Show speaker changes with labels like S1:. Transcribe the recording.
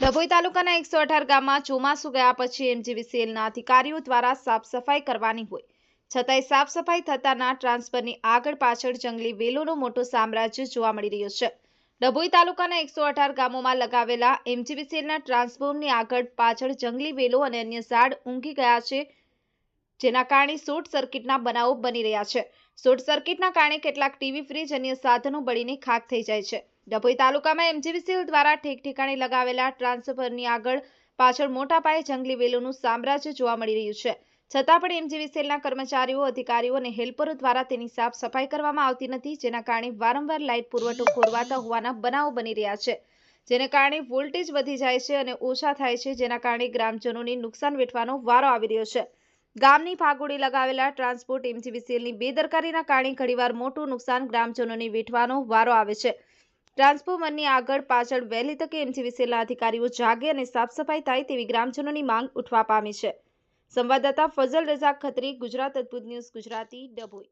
S1: ડભોઈ તાલુકાના એકસો અઢાર ગામમાં ચોમાસું ગયા પછી એમજીવીસીએલના અધિકારીઓ દ્વારા સાફ સફાઈ કરવાની હોય. છતાંય સાફ સફાઈ થતાના ટ્રાન્સફરની આગળ પાછળ જંગલી વેલોનું મોટું સામ્રાજ્ય જોવા મળી રહ્યો છે. ડભોઈ તાલુકાના એકસો અઢાર ગામોમાં લગાવેલા એમજીવીસીએલના ટ્રાન્સફોર્મની આગળ પાછળ જંગલી વેલો અને અન્ય ઝાડ ઊંઘી ગયા છે, જેના કારણે શોર્ટ સર્કિટના બનાવો બની રહ્યા છે. શોર્ટ સર્કિટના કારણે કેટલાક ટીવી, ફ્રીજ અન્ય સાધનો બળીને ખાક થઈ જાય છે. ડભોઈ તાલુકામાં એમજીવીસીએલ દ્વારા ઠેક ઠેકાણે લગાવેલા ટ્રાન્સફરની આગળ પાછળ મોટા પાયે જંગલી વેલોનું સામ્રાજ્ય જોવા મળી રહ્યું છે. છતાં પણ એમજીવીસીએલના કર્મચારીઓ, અધિકારીઓ અને હેલ્પરો દ્વારા તેની સાફ સફાઈ કરવામાં આવતી નથી, જેના કારણે વારંવાર લાઇટ પુરવઠો ખોરવાતા હોવાના બનાવો બની રહ્યા છે. જેને કારણે વોલ્ટેજ વધી જાય છે અને ઓછા થાય છે, જેના કારણે ગ્રામજનોને નુકસાન વેઠવાનો વારો આવી રહ્યો છે. ગામની ફાગોડી લગાવેલા ટ્રાન્સપોર્ટ એમજીવીસીએલની બેદરકારીના કારણે ઘણીવાર મોટું નુકસાન ગ્રામજનોને વેઠવાનો વારો આવે છે. ટ્રાન્સફોર્મરની આગળ પાછળ વહેલી તકે એમજીવીસીએલના અધિકારીઓ જાગે અને સાફસફાઈ થાય તેવી ગ્રામજનોની માંગ ઉઠવા પામી છે. સંવાદદાતા ફઝલ રઝાક ખત્રી, ગુજરાત અદ્ભુત ન્યૂઝ, ગુજરાતી ડભોઈ.